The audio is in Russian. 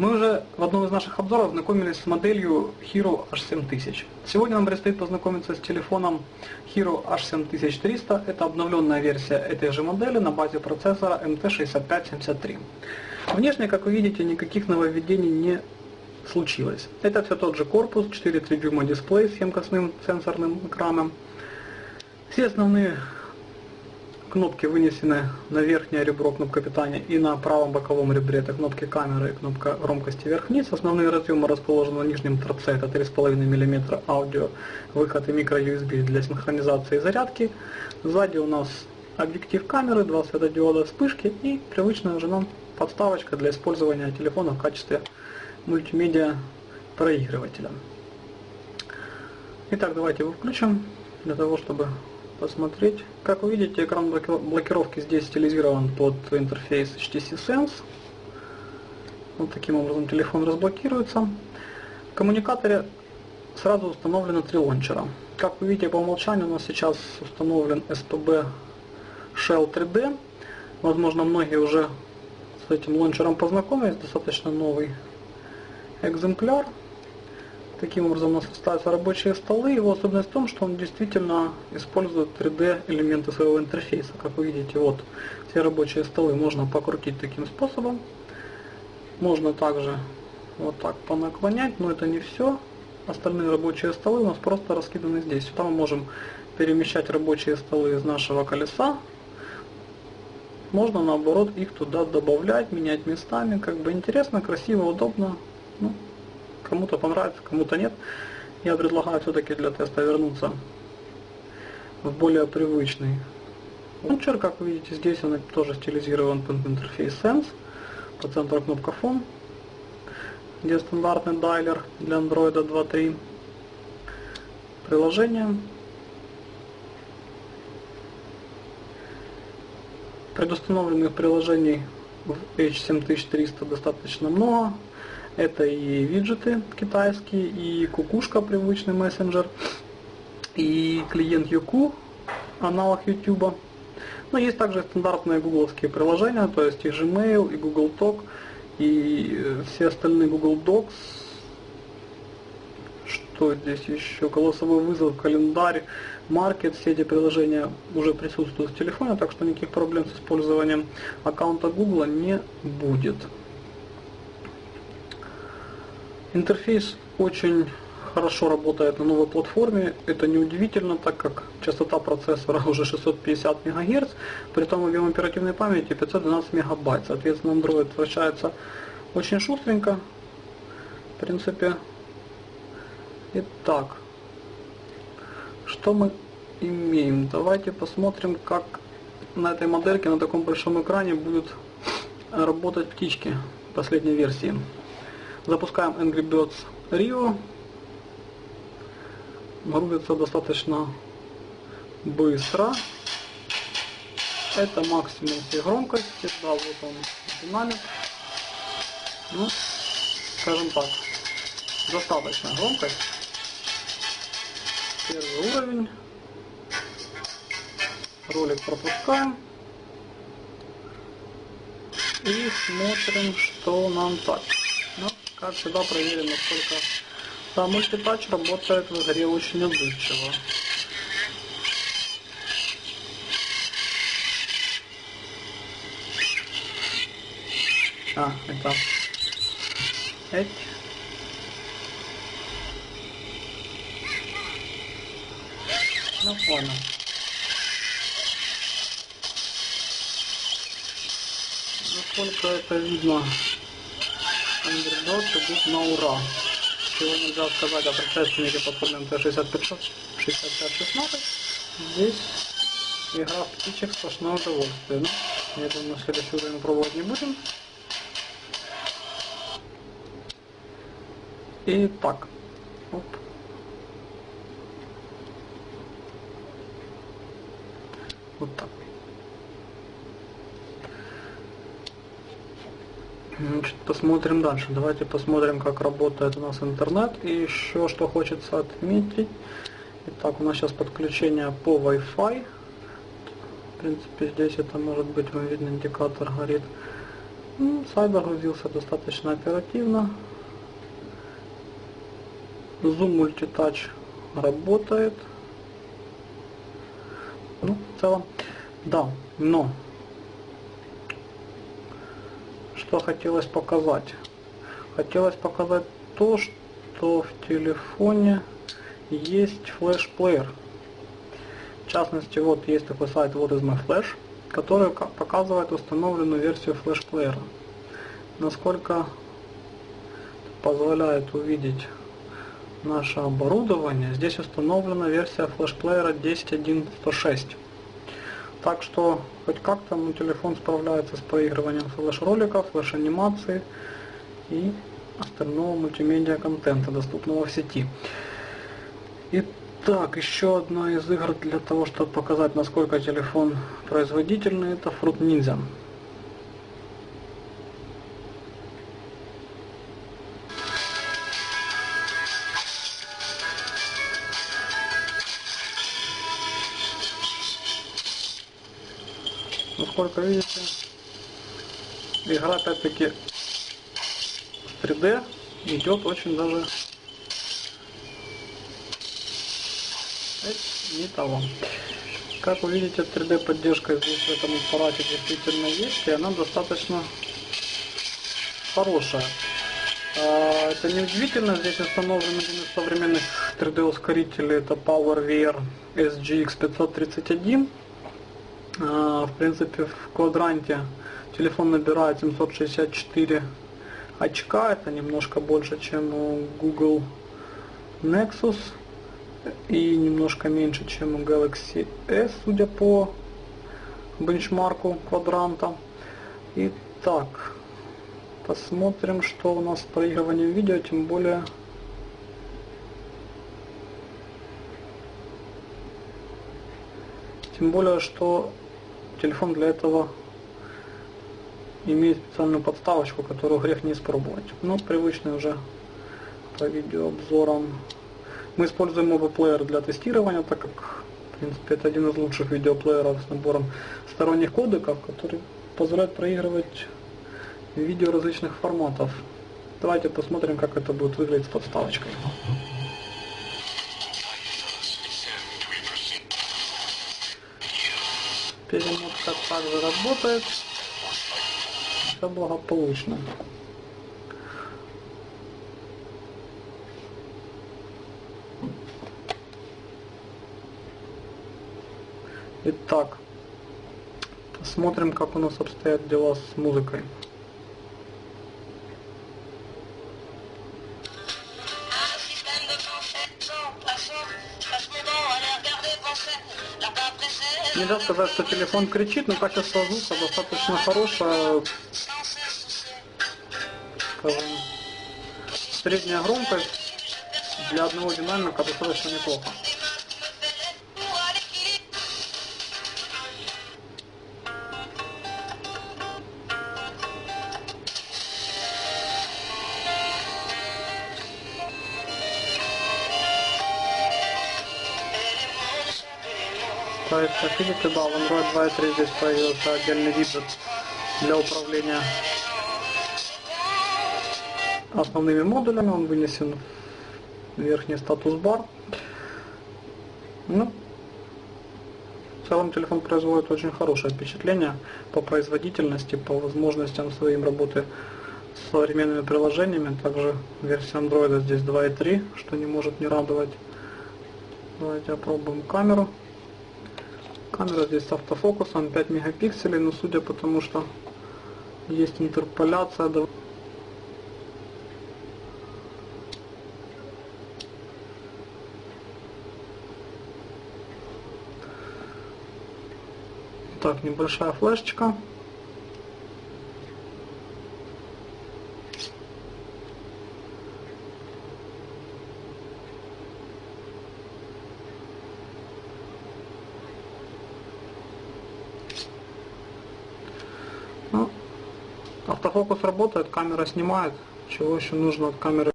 Мы уже в одном из наших обзоров знакомились с моделью Hero H7000. Сегодня нам предстоит познакомиться с телефоном Hero H7300. Это обновленная версия этой же модели на базе процессора MT6573. Внешне, как вы видите, никаких нововведений не случилось. Это все тот же корпус, 4,3 дюйма дисплей с емкостным сенсорным экраном. Все основные кнопки вынесены на верхнее ребро кнопка питания и на правом боковом ребре это кнопки камеры и кнопка громкости вверх-вниз. Основные разъемы расположены на нижнем торце, это 3,5 мм аудио, выход и микро USB для синхронизации и зарядки. Сзади у нас объектив камеры, два светодиода вспышки и привычная уже нам подставочка для использования телефона в качестве мультимедиа проигрывателя. Итак, давайте его включим для того, чтобы посмотреть. Как вы видите, экран блокировки здесь стилизирован под интерфейс HTC Sense. Вот таким образом телефон разблокируется. В коммуникаторе сразу установлено три лончера. Как вы видите, по умолчанию у нас сейчас установлен SPB Shell 3D. Возможно, многие уже с этим лончером познакомились, достаточно новый экземпляр. Таким образом у нас ставятся рабочие столы. Его особенность в том, что он действительно использует 3D элементы своего интерфейса. Как вы видите, вот все рабочие столы можно покрутить таким способом. Можно также вот так понаклонять, но это не все. Остальные рабочие столы у нас просто раскиданы здесь. Сюда мы можем перемещать рабочие столы из нашего колеса. Можно наоборот их туда добавлять, менять местами. Как бы интересно, красиво, удобно. Ну, Кому-то понравится, кому-то нет. Я предлагаю все-таки для теста вернуться в более привычный лаунчер. Как вы видите, здесь он тоже стилизирован под интерфейс Sense. По центру кнопка Phone, где стандартный дайлер для Android 2.3. Приложение. Предустановленных приложений в H7300 достаточно много. Это и виджеты китайские, и кукушка, привычный мессенджер, и клиент Юку, аналог YouTube. Но есть также стандартные гугловские приложения, то есть и Gmail, и Google Talk, и все остальные Google Docs. Что здесь еще? Голосовой вызов, календарь, маркет, все эти приложения уже присутствуют в телефоне, так что никаких проблем с использованием аккаунта Google не будет. Интерфейс очень хорошо работает на новой платформе. Это неудивительно, так как частота процессора уже 650 МГц, при том объем оперативной памяти 512 МБ. Соответственно, Android вращается очень шустренько. В принципе, итак, что мы имеем? Давайте посмотрим, как на этой модельке, на таком большом экране будут работать птички последней версии. Запускаем Angry Birds Rio. Грузится достаточно быстро. Это максимум всей громкости. Да, вот он динамик. Ну, скажем так, достаточно громкость. Первый уровень. Ролик пропускаем. И смотрим, что нам так. Как всегда проверим, насколько мультитач работает в игре очень отзывчиво. А, это... Эть. Ну, понял. Насколько это видно андердоты будут на ура. Чего нельзя сказать о предшественнике платформе МТ-6516. Здесь игра в птичек сплошное удовольствие. Ну, я думаю, следующий уровень пробовать не будем. И так. Оп. Вот так. Значит, посмотрим дальше. Давайте посмотрим, как работает у нас интернет. И еще что хочется отметить. Итак, у нас сейчас подключение по Wi-Fi. В принципе, здесь это может быть, вам видно, индикатор горит. Ну, сайт загрузился достаточно оперативно. Zoom Multitouch работает. Ну, в целом, да, но что хотелось показать? Хотелось показать то, что в телефоне есть флеш-плеер. В частности, вот есть такой сайт вот из Flash, который показывает установленную версию флеш-плеера. Насколько позволяет увидеть наше оборудование, здесь установлена версия флеш-плеера 10.1.106. Так что хоть как-то мой телефон справляется с проигрыванием флеш-роликов, флеш-анимации и остального мультимедиа контента, доступного в сети. Итак, еще одна из игр для того, чтобы показать, насколько телефон производительный, это Fruit Ninja. Насколько видите, игра опять-таки 3D идет очень даже не того. Как вы видите, 3D поддержка здесь в этом аппарате действительно есть, и она достаточно хорошая. А, это не удивительно, здесь установлен один из современных 3D ускорителей, это PowerVR SGX 531. В принципе, в квадранте телефон набирает 764 очка, это немножко больше, чем у Google Nexus и немножко меньше, чем у Galaxy S, судя по бенчмарку квадранта. Итак, посмотрим, что у нас с проигрыванием видео, тем более тем более, что телефон для этого имеет специальную подставочку, которую грех не испробовать. Но привычный уже по видеообзорам мы используем оба плеера для тестирования, так как в принципе, это один из лучших видеоплееров с набором сторонних кодеков, который позволяет проигрывать видео различных форматов. Давайте посмотрим, как это будет выглядеть с подставочкой. Перемотка также работает. Все благополучно. Итак, посмотрим, как у нас обстоят дела с музыкой. Нельзя сказать, что телефон кричит, но качество звука достаточно хорошее. Средняя громкость для одного динамика достаточно неплохо. То есть, как видите, да, в Android 2.3 здесь появился отдельный виджет для управления основными модулями. Он вынесен в верхний статус-бар. Ну, в целом телефон производит очень хорошее впечатление по производительности, по возможностям своим работы с современными приложениями. Также версия Android здесь 2.3, что не может не радовать. Давайте опробуем камеру. Камера здесь с автофокусом 5 мегапикселей, но судя по тому, что есть интерполяция, Так, небольшая флешечка. Автофокус работает, камера снимает. Чего еще нужно от камеры?